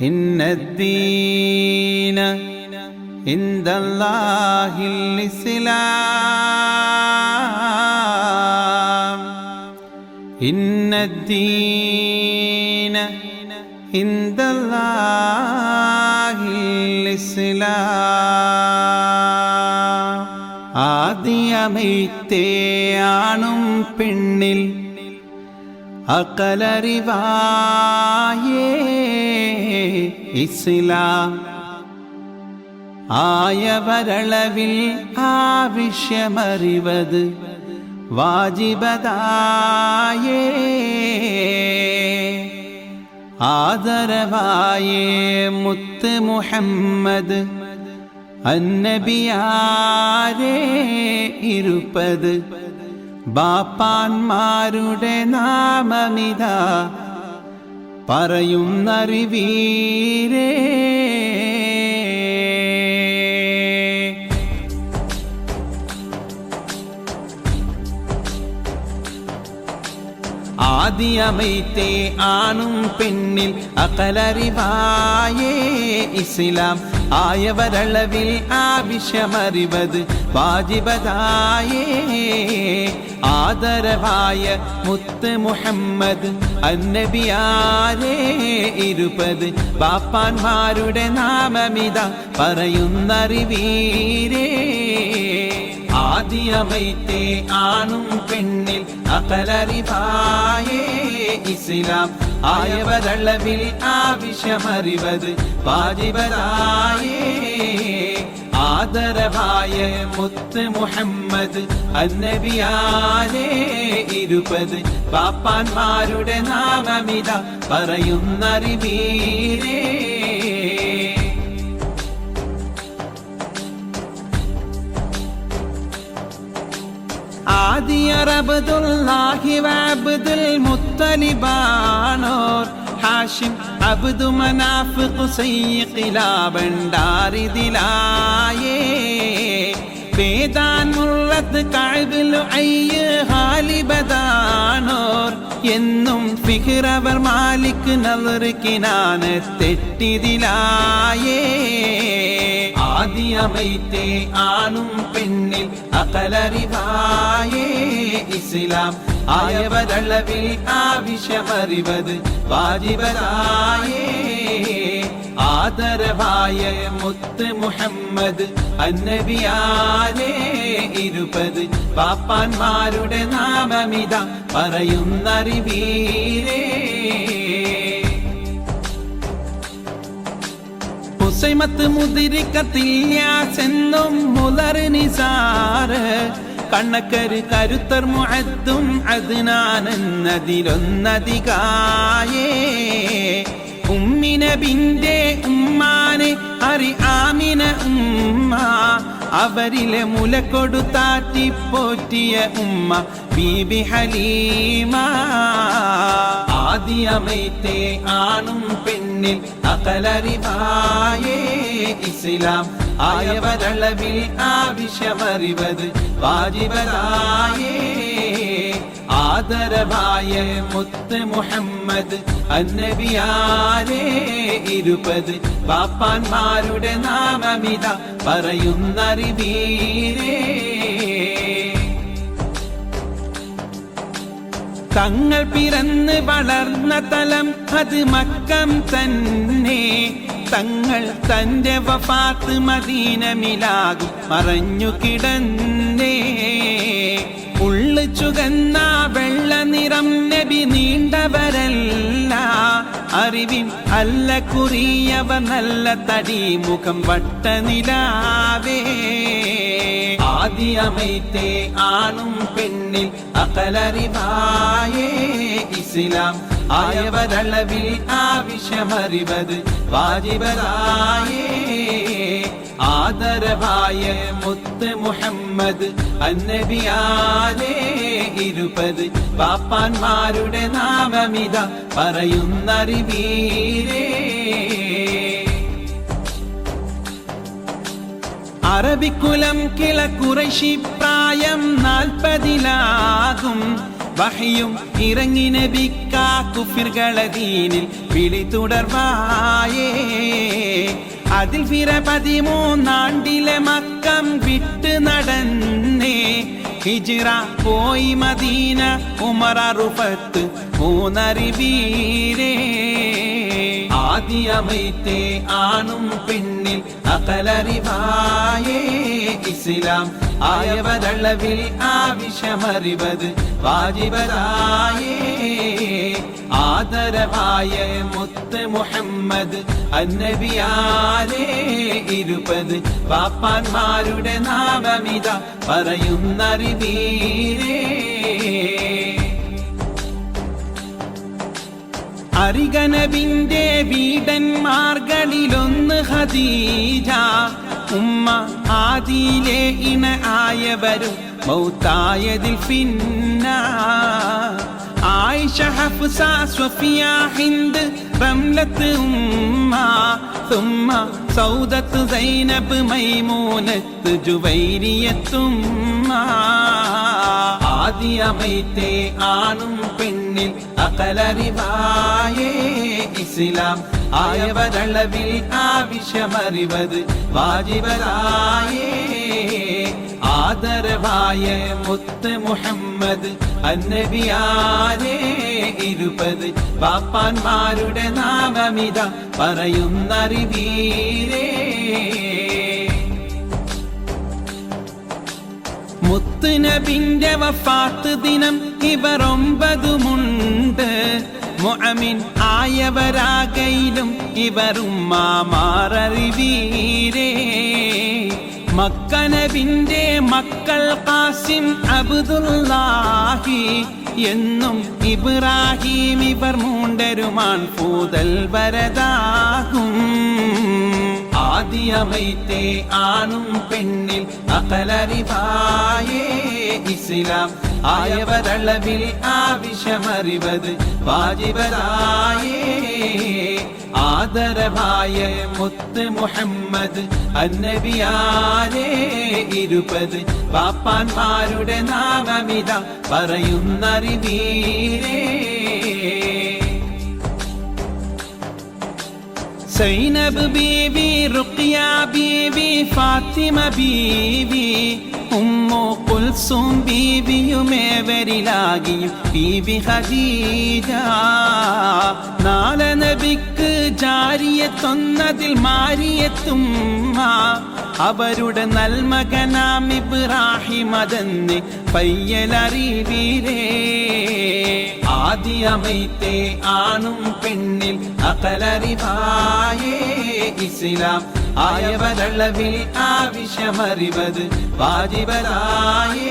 إن الدين عند الله الإسلام إن الدين عند الله الإسلام ആദ്യമൈത്തേ ആണും പെണ്ണിൽ അകലറിവായേ ഇസ്ലാം. ആയവരളവിൽ ആവശ്യമറിവത് വാജിബതായേ. ആദരവായേ മുത്ത് മുഹമ്മദ് അന്നബിയാരേ ഇരുപ്പത് ബാപ്പാന്മാരുടെ നാമമിത പറയുന്നറിവീരേ ആദ്യമൈത്തേ ആണും പെണ്ണിൽ അകലറിവായേ ഇസ്ലാം. ആയവരളവിൽ ആവശ്യമറിവത് വാജിബതായേ. ആദരവായ മുത്ത് മുഹമ്മദ് അന്നബിയാരേ ഇരുപത്. ബാപ്പാന്മാരുടെ നാമമിത പറയുന്നറിവീരേ. ആദ്യമൈത്തേ ആണും പെണ്ണിൽ അകലറിവായേ. ഇസ്ലാം ആയവരളവിൽ ആവശ്യമറിവത് പാതിവരായേ ആദരവായ മുത്ത് മുഹമ്മദ് അന്നബിയാലേ ഇരുപത്. പാപ്പാന്മാരുടെ നാമമിത പറയുന്നറിവീരേ. ആദിയറബുദുല്ലാഹി വഅബ്ദുൽ മുത്തലിബാനോർ ഹാഷിം അബ്ദു മനാഫ് ഖുസൈ ഖിലാബണ്ടാരിദിലായേ വേദാൻ മുറത്ത് കഅബിൽ അയ്യ ഹാലിബദാനോർ എന്നും ഫിഹ്റവർ മാലിക് നവർ കിനാന തെറ്റിതിലായേ ആദ്യമൈത്തേ ആണും പെണ്ണിൽ അകലറിവായേ ഇസ്ലാം ആയവരളവിൽ ആവശ്യമറിവത് വാജിബനായേ. ആദരവായ മുത്ത് മുഹമ്മദ് അന്നബിയാരേ ഇരുപത് പാപ്പാന്മാരുടെ നാമമിത പറയുന്നറിവീരേ. ഹുസൈമത്ത് മുതിരിക്കത്തില്യാസെന്നും മുലർ നിസാറ് കണ്ണക്കര് കരുത്തർ മുഅദ്ദും അതിനാനെന്നതിലൊന്നതികായേ ഉമ്മിനബിന്റെ ഉമ്മാനെ അറി ആമിന ഉമ്മ. അവരിലെ മുല കൊടുത്താറ്റി പോറ്റിയ ഉമ്മ ബീബി ഹലീമ. ആദ്യമേത്തെ ആണും പെണ്ണിൽ അകലറിവായേ. ഇസ്ലാം ആയവരളവിൽ ആവശ്യമറിവത് വാജിബരായേ ആദരവായ മുത്ത് മുഹമ്മദ് അന്നബിയാരേ ഇരുപത്. പാപ്പാന്മാരുടെ നാമമിത പറയുന്നറിവീരേ. തങ്ങൾ പിറന്ന് വളർന്ന തലം അത് മക്കം തന്നെ. തങ്ങൾ തന്റെ വഫാത്ത് മദീനമിലാകും. മറഞ്ഞു കിടന്നേ. ഉള്ളു ചുകന്ന വെള്ള നിറം നബി നീണ്ടവരല്ല. അറിവിൻ അല്ല കുറിയവ നല്ല തടി മുഖം വട്ടനിലാവേ ആദ്യമൈത്തേ ആണും പെണ്ണിൽ അകലറിവായേ. ഇസ്ലാം ആയവരളവിൽ ആവശ്യമറിവത് വാജിബരായേ ആദരവായ മുത്ത് മുഹമ്മദ് അന്നബിയാലേ ഇരുപത്. പാപ്പാന്മാരുടെ നാമമിത പറയുന്നറിവീരേ. അറബിക്കുലം കിളക്കുറശി പ്രായം നാൽപ്പതിലാകും. വഹയും ഇറങ്ങി നബിക്കാ കുഫിർകളതീനിൽ വിളി തുടർവായേ. അതിൽ ഫിര പതിമൂന്നാണ്ടിലെ മക്കം വിട്ട് നടന്നേ. ഹിജിറ പോയി മദീന ഉമർ അറുപത്ത് മൂന്നറിവീരേ ആദ്യമൈത്തെ ആണും പെണ്ണിൽ അകലറിവായേ. ഇസ്ലാം ആയവരളവിൽ ആവശ്യമറിവത് വാജിബരായേ ആദരവായ മുത്ത് മുഹമ്മദ് അന്നബിയാലേ. ഇരുപത് പാപ്പാന്മാരുടെ നാമമിത പറയുന്നറിവീരേ. അരികനബിന്റെ വീടന്മാർകളിലൊന്ന് ഹദീജ. ഉമ്മ ആദിയിലെ ഇണ ആയവരും മൗത്തായതിൽ പിന്ന ആയിഷ ഹഫ്സ സ്വഫിയ ഹിന്ദ് റംലത്ത് ഉമ്മ. ثم സൗദത്ത് സൈനബ് മൈമൂനത്ത് ജുവൈരിയത്തുമ്മ. ആദ്യമൈത്തെ ആണും പെണ്ണിൽ അകലറിവായേ ഇസ്ലാം. ആയവരളവിൽ ആവശ്യമറിവത് വാജിവരായേ ആദരവായ മുത്ത് മുഹമ്മദ് അന്നബിയാരേ ഇരുപത്. പാപ്പാന്മാരുടെ നാമമിത പറയുന്നറിവീരേ. മുത്ത് നബിന്റെ വഫാത്ത് ദിനം ഇവർ ഒമ്പതുമുണ്ട് മുഅമിൻ ആയവരാകയിലും ഇവരും മാമാററിവീരേ മക്കനബിന്റെ മക്കൾ കാസിം അബ്ദുല്ലാഹി എന്നും ഇബ്രാഹിം ഇവർ മൂണ്ടരുമാൻ പൂതൽ വരതാകും ആദ്യമൈത്തെ ആണും പെണ്ണിൽ അകലറിവായേ ഇസ്ലാം. ആയവരളവിൽ ആവശ്യമറിവത് വാജിബരായേ ആദരവായ മുത്ത് മുഹമ്മദ് അന്നബിയാരേ ഇരുപത്. പാപ്പാൻമാരുടെ നാമമിത പറയുന്നറിവീരേ. സൈനബ് ബീവി റുഖിയ ബീവി ഫാത്തിമ ബീവി ഉമ്മു കുൽസും ബീവിയുമേവരിലാകിയും ബീവി ഖദീജ. നാളെ നബിക്ക് ജാരിയെത്തൊന്നതിൽ മാരിയെത്തും അവരുടെ നൽമകനാം ഇബ്രാഹിം അതെന്ന് പയ്യലറിവീരേ. ആദ്യമൈത്തെ ആണും പെണ്ണിൽ അകലറിവായേ ഇസ്ലാം. ആയവരളവിൽ ആവശ്യമറിവത് വാജിബരായേ.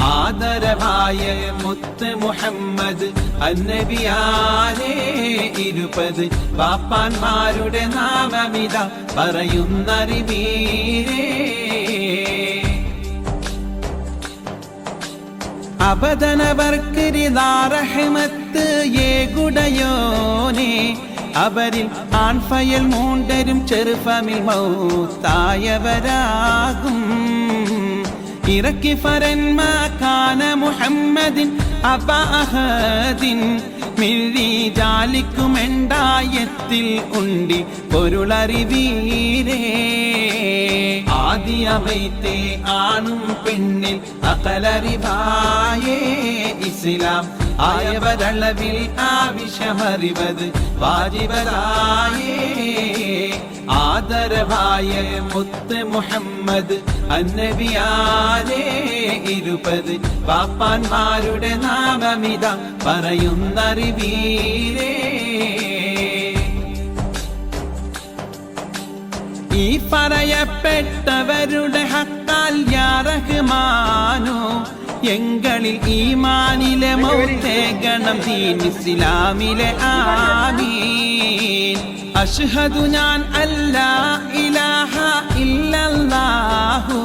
ആദരവായ മുത്ത് മുഹമ്മദ് അന്നബിയാരേ ഇരുപത്. പാപ്പാന്മാരുടെ നാമമിത പറയുന്നറിവീരേ. അബദനവർക്ക് റഹ്മത്ത് ഏകുടയോനെ. അവരിൽ ആൺഫയൽ മൂണ്ടരും ചെറുഫമിൽ മൗത്തായവരാകും. ഇറക്കി ഫരന്മാ കാന മുഹമ്മദിൻ അബഅഹദിൻ മിഴി ജാലിക്കുമെണ്ടായത്തിൽ ഉണ്ടി പൊരുളറിവീരേ. ആദ്യമൈത്തെ ആണും പെണ്ണിൽ അകലറിവായേ. ഇസ്ലാം ആയവരളവിൽ ആവശ്യമറിവത് വാജിബരായേ. ആദരവായ മുത്ത് മുഹമ്മദ് അന്നബിയാരേ ഇരുപത്. പാപ്പാന്മാരുടെ നാമമിത പറയുന്നറിവീരേ. ഈ പറയപ്പെട്ടവരുടെ ഹത്താൽ യാ എങ്കളിൽ എങ്ങളിൽ ഈമാനിലെ മൗത്തേ ഗണം ദീൻ ഇസ്ലാമിലെ ആമീൻ. അഷ്ഹദു ഞാൻ അല്ലാ ഇലാഹ ഇല്ലല്ലാഹു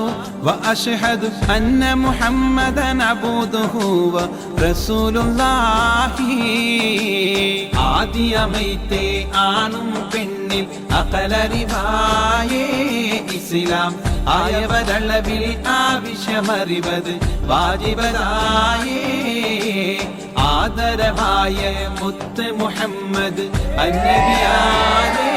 وأشهد أن محمدا عبده ورسوله ആദ്യമൈത്തെ ആണും പെണ്ണിൽ അകലറിവായേ ഇസ്ലാം ആയവരളവിൽ ആവശ്യമറിവത് വാജിബരായേ ആദരവായ മുത്ത് മുഹമ്മദ് അന്നബിയാരേ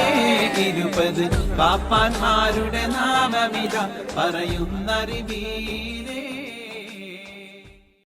ഇരുപത്. പാപ്പാന്മാരുടെ നാമമിത പറയുന്നറിവീരേ.